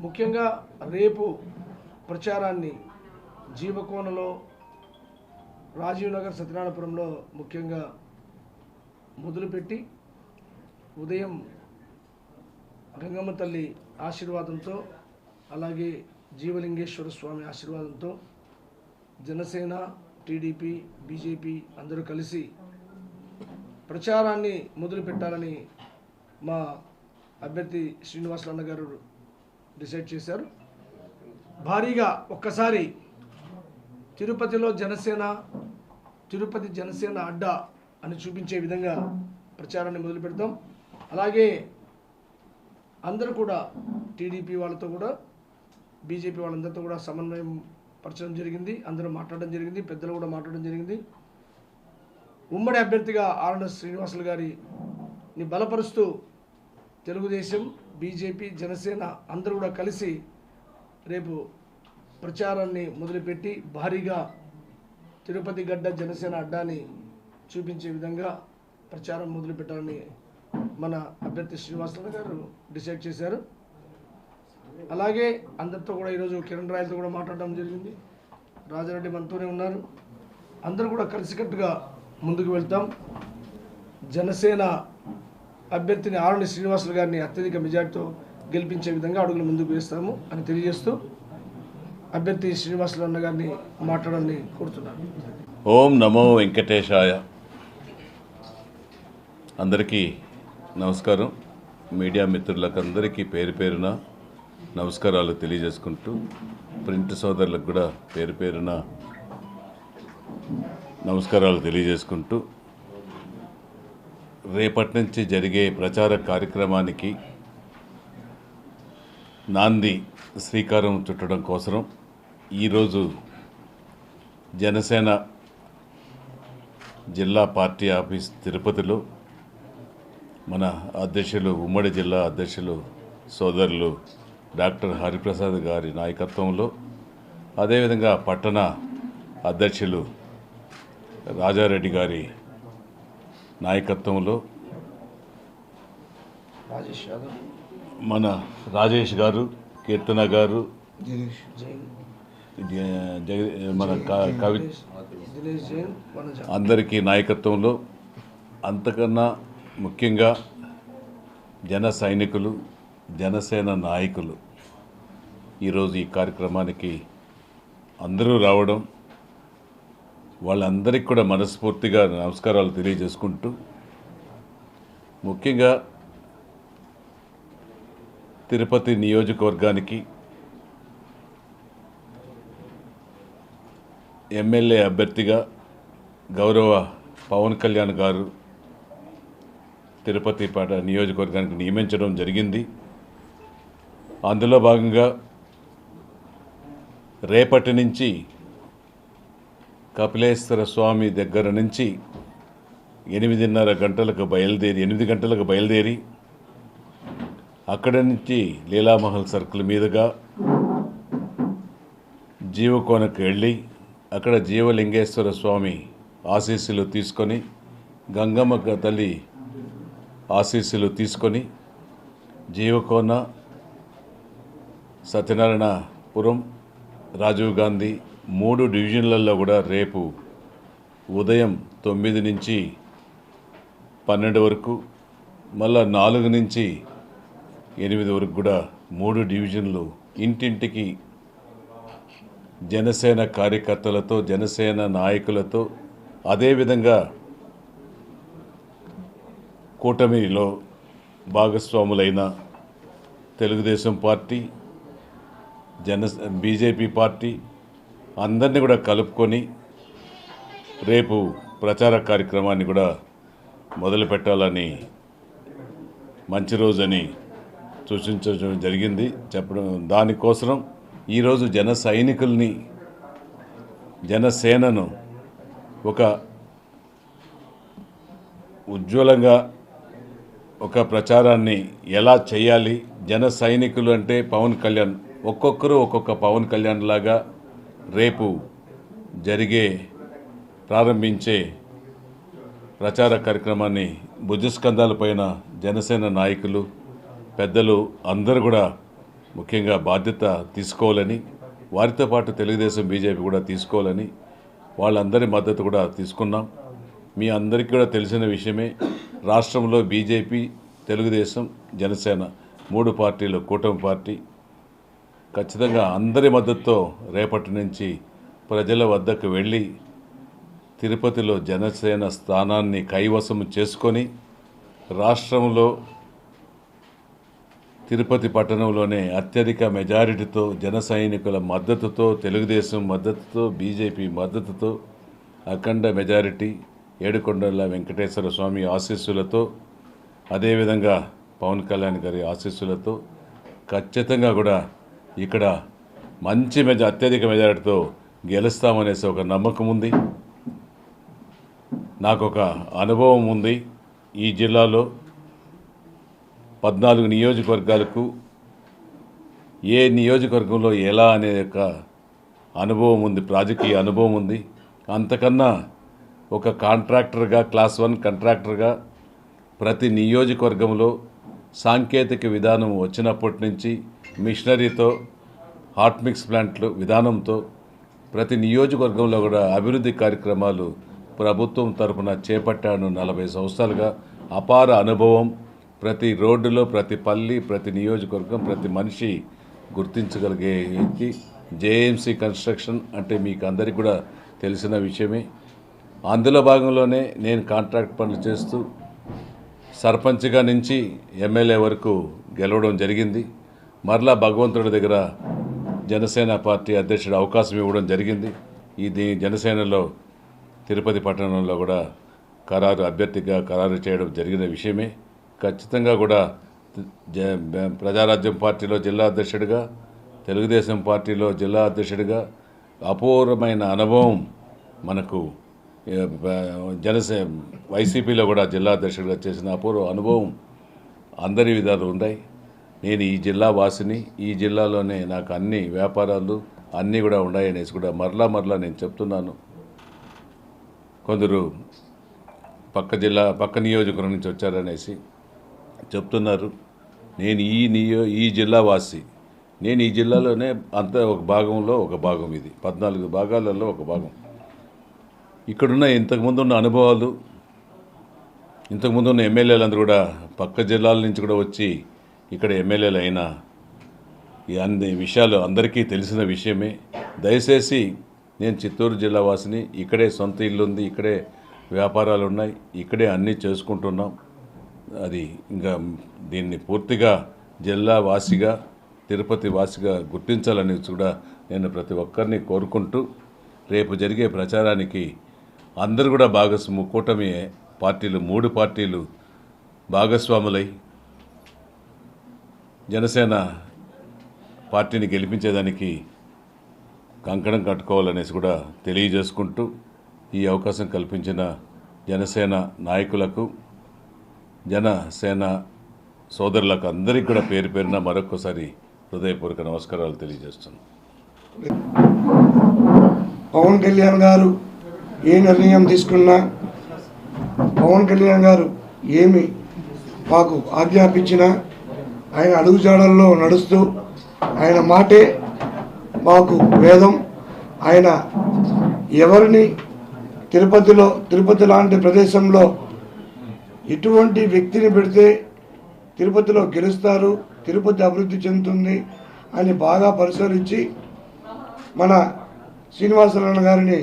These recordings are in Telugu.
ముఖ్యంగా రేపు ప్రచారాన్ని జీవకోనలో రాజీవ్ నగర్ సత్యనారాయణపురంలో ముఖ్యంగా మొదలుపెట్టి ఉదయం గంగమ్మ తల్లి ఆశీర్వాదంతో అలాగే జీవలింగేశ్వర స్వామి ఆశీర్వాదంతో జనసేన టీడీపీ బీజేపీ అందరూ కలిసి ప్రచారాన్ని మొదలుపెట్టాలని మా అభ్యర్థి శ్రీనివాసులన్న గారు డిసైడ్ చేశారు. భారీగా ఒక్కసారి తిరుపతిలో జనసేన తిరుపతి జనసేన అడ్డా అని చూపించే విధంగా ప్రచారాన్ని మొదలు పెడతాం. అలాగే అందరూ కూడా టీడీపీ వాళ్ళతో కూడా బీజేపీ వాళ్ళందరితో కూడా సమన్వయం పరచడం జరిగింది. అందరూ మాట్లాడడం జరిగింది. పెద్దలు కూడా మాట్లాడడం జరిగింది. ఉమ్మడి అభ్యర్థిగా ఆర్ఎన్ఎస్ శ్రీనివాసులు గారిని బలపరుస్తూ తెలుగుదేశం బీజేపీ జనసేన అందరూ కూడా కలిసి రేపు ప్రచారాన్ని మొదలుపెట్టి భారీగా తిరుపతి గడ్డ జనసేన అడ్డాని చూపించే విధంగా ప్రచారం మొదలుపెట్టాలని మన అభ్యర్థి శ్రీనివాసరావు గారు డిసైడ్ చేశారు. అలాగే అందరితో కూడా ఈరోజు కిరణ్ రాయలతో కూడా మాట్లాడడం జరిగింది. రాజారెడ్డి మనతోనే ఉన్నారు. అందరూ కూడా కలిసికట్టుగా ముందుకు వెళ్తాం. జనసేన అభ్యర్థిని ఆరుని శ్రీనివాసులు గారిని అత్యధిక మెజార్టీతో గెలిపించే విధంగా అడుగులు ముందుకు వేస్తాము అని తెలియజేస్తూ అభ్యర్థి శ్రీనివాసులు అన్న గారిని మాట్లాడాలని కోరుతున్నాను. ఓం నమో వెంకటేశాయ. అందరికీ నమస్కారం. మీడియా మిత్రులకు అందరికీ పేరు పేరున నమస్కారాలు తెలియజేసుకుంటూ ప్రింట్ సోదరులకు కూడా పేరు పేరున నమస్కారాలు తెలియజేసుకుంటూ రేపటి నుంచి జరిగే ప్రచార కార్యక్రమానికి నాంది శ్రీకారం చుట్టడం కోసం ఈరోజు జనసేన జిల్లా పార్టీ ఆఫీస్ తిరుపతిలో మన అధ్యక్షులు ఉమ్మడి జిల్లా అధ్యక్షులు సోదరులు డాక్టర్ హరిప్రసాద్ గారి నాయకత్వంలో అదేవిధంగా పట్టణ అధ్యక్షులు రాజారెడ్డి గారి నాయకత్వంలో మన రాజేష్ గారు కీర్తన గారు మన కవి అందరికీ నాయకత్వంలో అంతకన్నా ముఖ్యంగా జన సైనికులు జనసేన నాయకులు ఈరోజు ఈ కార్యక్రమానికి అందరూ రావడం వాళ్ళందరికీ కూడా మనస్ఫూర్తిగా నమస్కారాలు తెలియజేసుకుంటూ ముఖ్యంగా తిరుపతి నియోజకవర్గానికి ఎమ్మెల్యే అభ్యర్థిగా గౌరవ పవన్ కళ్యాణ్ గారు తిరుపతి పాట నియోజకవర్గానికి నియమించడం జరిగింది. అందులో భాగంగా రేపటి నుంచి కపిలేశ్వర స్వామి దగ్గర నుంచి ఎనిమిదిన్నర గంటలకు బయలుదేరి ఎనిమిది గంటలకు బయలుదేరి అక్కడి నుంచి లీలామహల్ సర్కిల్ మీదుగా జీవకోనకు వెళ్ళి అక్కడ జీవలింగేశ్వర స్వామి ఆశీస్సులు తీసుకొని గంగమ్మ తల్లి ఆశీస్సులు తీసుకొని జీవకోన సత్యనారాయణపురం రాజీవ్ గాంధీ మూడు డివిజన్లలో కూడా రేపు ఉదయం తొమ్మిది నుంచి పన్నెండు వరకు మళ్ళా నాలుగు నుంచి ఎనిమిది వరకు కూడా మూడు డివిజన్లు ఇంటింటికి జనసేన కార్యకర్తలతో జనసేన నాయకులతో అదేవిధంగా కూటమిలో భాగస్వాములైన Telugu Desam party Jana BJP party అందరినీ కూడా కలుపుకొని రేపు ప్రచార కార్యక్రమాన్ని కూడా మొదలు పెట్టాలని మంచి రోజని సూచించడం జరిగింది. చెప్పడం దానికోసం ఈరోజు జన సైనికుల్ని జనసేనను ఒక ఉజ్వలంగా ఒక ప్రచారాన్ని ఎలా చేయాలి? జన సైనికులు అంటే పవన్ కళ్యాణ్ ఒక్కొక్కరు ఒక్కొక్క పవన్ కళ్యాణ్ లాగా రేపు జరిగే ప్రారంభించే ప్రచార కార్యక్రమాన్ని భుజస్కంధాలపైన జనసేన నాయకులు పెద్దలు అందరూ కూడా ముఖ్యంగా బాధ్యత తీసుకోవాలని వారితో పాటు తెలుగుదేశం బీజేపీ కూడా తీసుకోవాలని వాళ్ళందరి మద్దతు కూడా తీసుకున్నాం. మీ అందరికీ కూడా తెలిసిన విషయమే రాష్ట్రంలో బీజేపీ తెలుగుదేశం జనసేన మూడు పార్టీలు కూటమి పార్టీ ఖచ్చితంగా అందరి మద్దతుతో రేపటి నుంచి ప్రజల వద్దకు వెళ్ళి తిరుపతిలో జనసేన స్థానాన్ని కైవసం చేసుకొని రాష్ట్రంలో తిరుపతి పట్టణంలోనే అత్యధిక మెజారిటీతో జన సైనికుల మద్దతుతో తెలుగుదేశం మద్దతుతో బీజేపీ మద్దతుతో అఖండ మెజారిటీ ఏడుకొండల వెంకటేశ్వర స్వామి ఆశీస్సులతో అదేవిధంగా పవన్ కళ్యాణ్ గారి ఆశీస్సులతో ఖచ్చితంగా కూడా ఇక్కడ మంచి మెజ అత్యధిక మెజారిటీతో గెలుస్తామనేసి ఒక నమ్మకం ఉంది. నాకు ఒక అనుభవం ఉంది. ఈ జిల్లాలో పద్నాలుగు నియోజకవర్గాలకు ఏ నియోజకవర్గంలో ఎలా అనే ఒక అనుభవం ఉంది. రాజకీయ అనుభవం ఉంది. అంతకన్నా ఒక కాంట్రాక్టర్గా క్లాస్ వన్ కాంట్రాక్టర్గా ప్రతి నియోజకవర్గంలో సాంకేతిక విధానం వచ్చినప్పటి నుంచి మిషనరీతో హాట్ మిక్స్ ప్లాంట్లు విధానంతో ప్రతి నియోజకవర్గంలో కూడా అభివృద్ధి కార్యక్రమాలు ప్రభుత్వం తరపున చేపట్టాను నలభై సంవత్సరాలుగా. అపార అనుభవం. ప్రతి రోడ్డులో ప్రతి పల్లి ప్రతి నియోజకవర్గం ప్రతి మనిషి గుర్తించగలిగే వ్యక్తి. జేఎంసీ కన్స్ట్రక్షన్ అంటే మీకు అందరికీ కూడా తెలిసిన విషయమే. అందులో భాగంలోనే నేను కాంట్రాక్ట్ పనులు చేస్తూ సర్పంచ్గా నుంచి ఎమ్మెల్యే వరకు గెలవడం జరిగింది. మరలా భగవంతుడి దగ్గర జనసేన పార్టీ అధ్యక్షుడు అవకాశం ఇవ్వడం జరిగింది. ఇది జనసేనలో తిరుపతి పట్టణంలో కూడా ఖరారు అభ్యర్థిగా ఖరారు చేయడం జరిగిన విషయమే. ఖచ్చితంగా కూడా జ- ప్రజారాజ్యం పార్టీలో జిల్లా అధ్యక్షుడిగా తెలుగుదేశం పార్టీలో జిల్లా అధ్యక్షుడిగా అపూర్వమైన అనుభవం మనకు జనసే వైసీపీలో కూడా జిల్లా అధ్యక్షుడిగా చేసిన అపూర్వ అనుభవం అందరి విధాలు ఉన్నాయి నేను ఈ జిల్లా వాసిని ఈ జిల్లాలోనే నాకు అన్ని వ్యాపారాలు అన్నీ కూడా ఉన్నాయనేసి కూడా మరలా మరలా నేను చెప్తున్నాను. కొందరు పక్క జిల్లా పక్క నియోజకవర్గం నుంచి వచ్చారనేసి చెప్తున్నారు. నేను ఈ నియో ఈ జిల్లా వాసి. నేను ఈ జిల్లాలోనే అంత ఒక భాగంలో ఒక భాగం ఇది. పద్నాలుగు భాగాలలో ఒక భాగం. ఇక్కడున్న ఇంతకుముందు ఉన్న అనుభవాలు ఇంతకుముందు ఉన్న ఎమ్మెల్యేలందరూ కూడా పక్క జిల్లాల నుంచి కూడా వచ్చి ఇక్కడ ఎమ్మెల్యేలు అయినా ఈ అన్ని విషయాలు అందరికీ తెలిసిన విషయమే. దయచేసి నేను చిత్తూరు జిల్లా వాసిని ఇక్కడే సొంత ఇల్లు ఉంది ఇక్కడే వ్యాపారాలు ఉన్నాయి ఇక్కడే అన్నీ చేసుకుంటున్నాం. అది ఇంకా దీన్ని పూర్తిగా జిల్లా వాసిగా తిరుపతి వాసిగా గుర్తించాలని కూడా నేను ప్రతి ఒక్కరిని కోరుకుంటూ రేపు జరిగే ప్రచారానికి అందరూ కూడా భాగస్వాము కూటమి పార్టీలు మూడు పార్టీలు భాగస్వాములై జనసేన పార్టీని గెలిపించేదానికి కంకణం కట్టుకోవాలనేసి కూడా తెలియజేసుకుంటూ ఈ అవకాశం కల్పించిన జనసేన నాయకులకు జనసేన సోదరులకు అందరికీ కూడా పేరు పేరున మరొకసారి హృదయపూర్వక నమస్కారాలు తెలియజేస్తున్నాను. పవన్ కళ్యాణ్ గారు ఏ నిర్ణయం తీసుకున్నా పవన్ కళ్యాణ్ గారు ఏమి మాకు ఆజ్ఞాపించినా ఆయన అడుగుజాడల్లో నడుస్తూ ఆయన మాటే మాకు వేదం. ఆయన ఎవరిని తిరుపతిలో తిరుపతి లాంటి ప్రదేశంలో ఎటువంటి వ్యక్తిని పెడితే తిరుపతిలో గెలుస్తారు తిరుపతి అభివృద్ధి చెందుతుంది అని బాగా పరిశీలించి మన శ్రీనివాసరావు గారిని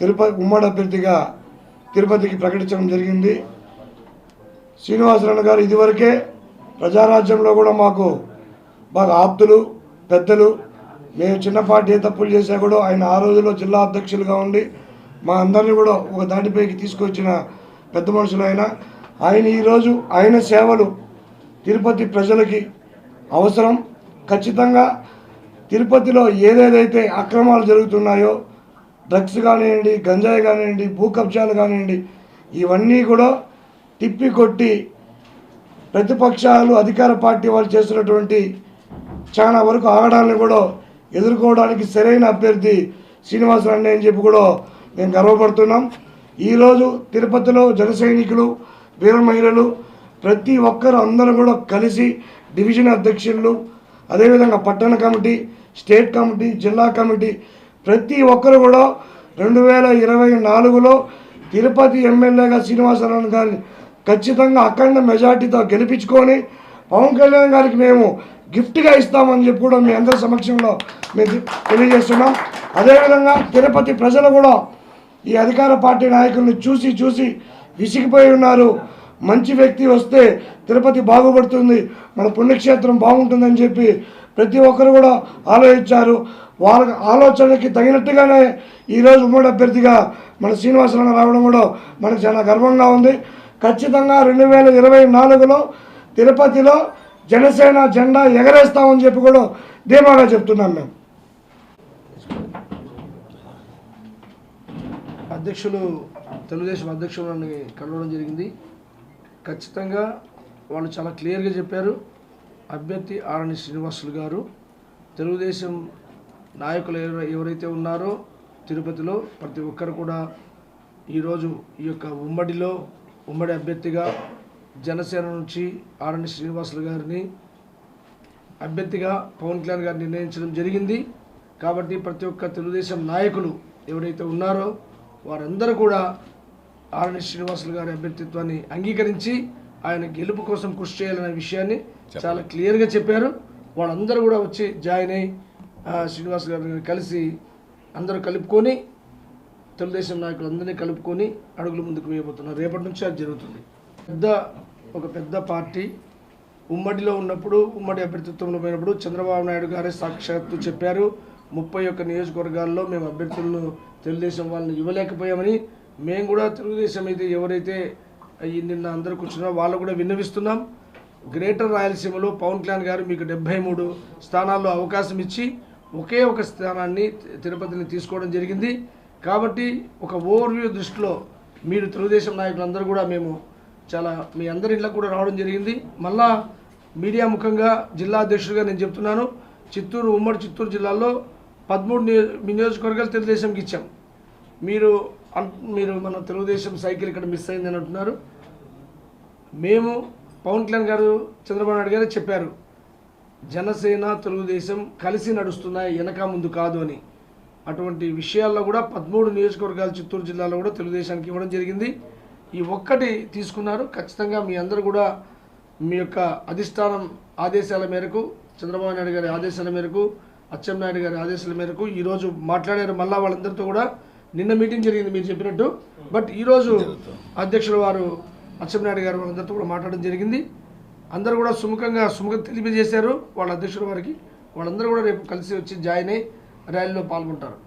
తిరుపతి ఉమ్మడి అభ్యర్థిగా తిరుపతికి ప్రకటించడం జరిగింది. శ్రీనివాసరావు గారు ఇదివరకే ప్రజారాజ్యంలో కూడా మాకు బాగా ఆప్తులు పెద్దలు. మేము చిన్నపాటి ఏ తప్పులు చేశా కూడా ఆయన ఆ రోజుల్లో జిల్లా అధ్యక్షులుగా ఉండి మా అందరినీ కూడా ఒక దాటిపైకి తీసుకొచ్చిన పెద్ద మనుషులు ఆయన. ఆయన ఈరోజు ఆయన సేవలు తిరుపతి ప్రజలకి అవసరం. ఖచ్చితంగా తిరుపతిలో ఏదేదైతే అక్రమాలు జరుగుతున్నాయో డ్రగ్స్ కానివ్వండి గంజాయి కానివ్వండి భూ కబ్జాలు కానివ్వండి ఇవన్నీ కూడా తిప్పి కొట్టి ప్రతిపక్షాలు అధికార పార్టీ వాళ్ళు చేస్తున్నటువంటి చాలా వరకు ఆగడాలను కూడా ఎదుర్కోవడానికి సరైన అభ్యర్థి శ్రీనివాసరావు అని చెప్పి కూడా మేము గర్వపడుతున్నాం. ఈరోజు తిరుపతిలో జన సైనికులు వీర మహిళలు ప్రతి ఒక్కరు అందరూ కూడా కలిసి డివిజన్ అధ్యక్షులు అదేవిధంగా పట్టణ కమిటీ స్టేట్ కమిటీ జిల్లా కమిటీ ప్రతి ఒక్కరు కూడా రెండు వేల ఇరవై నాలుగులో తిరుపతి ఎమ్మెల్యేగా శ్రీనివాసరావు గారిని ఖచ్చితంగా అఖండ మెజార్టీతో గెలిపించుకొని పవన్ కళ్యాణ్ గారికి మేము గిఫ్ట్గా ఇస్తామని చెప్పి కూడా మీ అందరి సమక్షంలో మేము తెలియజేస్తున్నాం. అదేవిధంగా తిరుపతి ప్రజలు కూడా ఈ అధికార పార్టీ నాయకుల్ని చూసి చూసి విసిగిపోయి ఉన్నారు. మంచి వ్యక్తి వస్తే తిరుపతి బాగుపడుతుంది. మన పుణ్యక్షేత్రం బాగుంటుందని చెప్పి ప్రతి ఒక్కరు కూడా ఆలోచించారు. వాళ్ళ ఆలోచనకి తగినట్టుగానే ఈరోజు ఉమ్మడి అభ్యర్థిగా మన శ్రీనివాసరావు రావడం కూడా మనకు చాలా గర్వంగా ఉంది. ఖచ్చితంగా రెండు వేల ఇరవై నాలుగులో తిరుపతిలో జనసేన జెండా ఎగరేస్తామని చెప్పి కూడా ధీమాగా చెప్తున్నాం మేము. అధ్యక్షులు తెలుగుదేశం అధ్యక్షులని కలవడం జరిగింది. ఖచ్చితంగా వాళ్ళు చాలా క్లియర్గా చెప్పారు. అభ్యర్థి ఆరణి శ్రీనివాసులు గారు తెలుగుదేశం నాయకులు ఎవరైతే ఉన్నారో తిరుపతిలో ప్రతి ఒక్కరు కూడా ఈరోజు ఈ యొక్క ఉమ్మడిలో ఉమ్మడి అభ్యర్థిగా జనసేన నుంచి ఆరణి శ్రీనివాసులు గారిని అభ్యర్థిగా పవన్ కళ్యాణ్ గారు నిర్ణయించడం జరిగింది. కాబట్టి ప్రతి ఒక్క తెలుగుదేశం నాయకులు ఎవరైతే ఉన్నారో వారందరూ కూడా ఆరణి శ్రీనివాసులు గారి అభ్యర్థిత్వాన్ని అంగీకరించి ఆయన గెలుపు కోసం కృషి చేయాలనే విషయాన్ని చాలా క్లియర్గా చెప్పారు. వాళ్ళందరూ కూడా వచ్చి జాయిన్ అయ్యి శ్రీనివాస్ గారిని కలిసి అందరూ కలుపుకొని తెలుగుదేశం నాయకులందరినీ కలుపుకొని అడుగులు ముందుకు వేయబోతున్నారు రేపటి నుంచి అది జరుగుతుంది. పెద్ద ఒక పెద్ద పార్టీ ఉమ్మడిలో ఉన్నప్పుడు ఉమ్మడి అభ్యర్థిత్వంలో పోయినప్పుడు చంద్రబాబు నాయుడు గారే సాక్షాత్తు చెప్పారు ముప్పై ఒక్క నియోజకవర్గాల్లో మేము అభ్యర్థులను తెలుగుదేశం వాళ్ళని ఇవ్వలేకపోయామని మేము కూడా తెలుగుదేశం అయితే ఎవరైతే నిన్న అందరూ కూర్చున్నారో వాళ్ళు కూడా విన్నవిస్తున్నాం. గ్రేటర్ రాయలసీమలో పవన్ కళ్యాణ్ గారు మీకు డెబ్బై మూడు స్థానాల్లో అవకాశం ఇచ్చి ఒకే ఒక స్థానాన్ని తిరుపతిని తీసుకోవడం జరిగింది. కాబట్టి ఒక ఓవర్వ్యూ దృష్టిలో మీరు తెలుగుదేశం నాయకులందరూ కూడా మేము చాలా మీ అందరి ఇళ్ళకు కూడా రావడం జరిగింది. మళ్ళా మీడియా ముఖంగా జిల్లా అధ్యక్షుడిగా నేను చెప్తున్నాను. చిత్తూరు ఉమ్మడి చిత్తూరు జిల్లాలో పదమూడు నియోజకవర్గాలు తెలుగుదేశంకి ఇచ్చాం. మీరు మీరు మన తెలుగుదేశం సైకిల్ ఇక్కడ మిస్ అయిందని అంటున్నారు. మేము పవన్ కళ్యాణ్ గారు చంద్రబాబు నాయుడు గారు చెప్పారు. జనసేన తెలుగుదేశం కలిసి నడుస్తున్నాయి వెనక ముందు కాదు అని. అటువంటి విషయాల్లో కూడా పదమూడు నియోజకవర్గాలు చిత్తూరు జిల్లాలో కూడా తెలుగుదేశానికి ఇవ్వడం జరిగింది. ఈ ఒక్కటి తీసుకున్నారు. ఖచ్చితంగా మీ అందరూ కూడా మీ యొక్క అధిష్టానం ఆదేశాల మేరకు చంద్రబాబు నాయుడు గారి ఆదేశాల మేరకు అచ్చెన్నాయుడు గారి ఆదేశాల మేరకు ఈరోజు మాట్లాడారు మళ్ళా వాళ్ళందరితో కూడా. నిన్న మీటింగ్ జరిగింది మీరు చెప్పినట్టు. బట్ ఈరోజు అధ్యక్షుడు వారు అచ్చెన్నాయుడు గారు వాళ్ళందరితో కూడా మాట్లాడడం జరిగింది. అందరూ కూడా సుముఖంగా సుముఖం తెలియజేశారు వాళ్ళ అధ్యక్షుడు వారికి. వాళ్ళందరూ కూడా రేపు కలిసి వచ్చి జాయిన్ అయ్యి ర్యాలీలో పాల్గొంటారు.